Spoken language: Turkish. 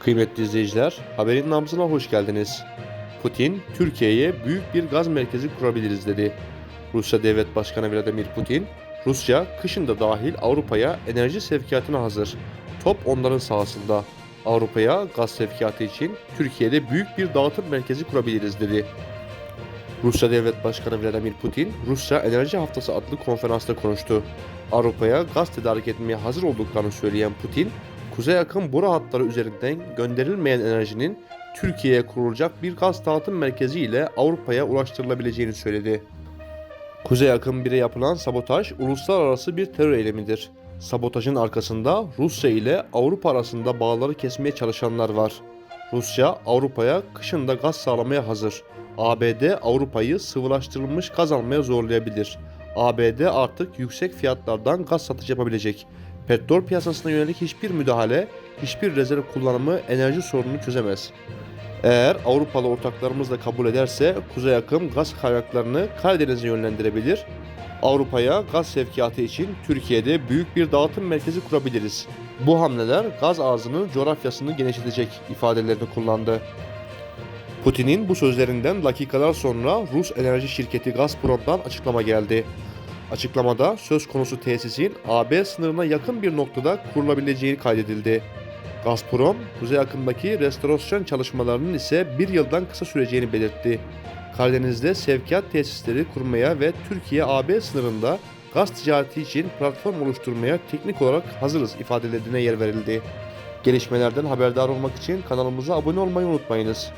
Kıymetli izleyiciler, haberin nabzına hoş geldiniz. Putin, Türkiye'ye büyük bir gaz merkezi kurabiliriz dedi. Rusya Devlet Başkanı Vladimir Putin, Rusya kışın da dahil Avrupa'ya enerji sevkiyatına hazır. Top onların sahasında. Avrupa'ya gaz sevkiyatı için Türkiye'de büyük bir dağıtım merkezi kurabiliriz dedi. Rusya Devlet Başkanı Vladimir Putin, Rusya Enerji Haftası adlı konferansta konuştu. Avrupa'ya gaz tedarik etmeye hazır olduklarını söyleyen Putin, kuzey yakın boru hatları üzerinden gönderilmeyen enerjinin Türkiye'ye kurulacak bir gaz dağıtım merkezi ile Avrupa'ya ulaştırılabileceğini söyledi. Kuzey akım 1'e yapılan sabotaj uluslararası bir terör eylemidir. Sabotajın arkasında Rusya ile Avrupa arasında bağları kesmeye çalışanlar var. Rusya Avrupa'ya kışında gaz sağlamaya hazır. ABD Avrupa'yı sıvılaştırılmış gaz almaya zorlayabilir. ABD artık yüksek fiyatlardan gaz satışı yapabilecek. Petrol piyasasına yönelik hiçbir müdahale, hiçbir rezerv kullanımı enerji sorununu çözemez. Eğer Avrupalı ortaklarımız da kabul ederse kuzey akım gaz kaynaklarını Karadeniz'e yönlendirebilir. Avrupa'ya gaz sevkiyatı için Türkiye'de büyük bir dağıtım merkezi kurabiliriz. Bu hamleler gaz arzının coğrafyasını genişletecek ifadelerini kullandı. Putin'in bu sözlerinden dakikalar sonra Rus enerji şirketi Gazprom'dan açıklama geldi. Açıklamada söz konusu tesisin AB sınırına yakın bir noktada kurulabileceği kaydedildi. Gazprom, kuzey akımdaki restorasyon çalışmalarının ise bir yıldan kısa süreceğini belirtti. Karadeniz'de sevkiyat tesisleri kurmaya ve Türkiye-AB sınırında gaz ticareti için platform oluşturmaya teknik olarak hazırız ifadelerine yer verildi. Gelişmelerden haberdar olmak için kanalımıza abone olmayı unutmayınız.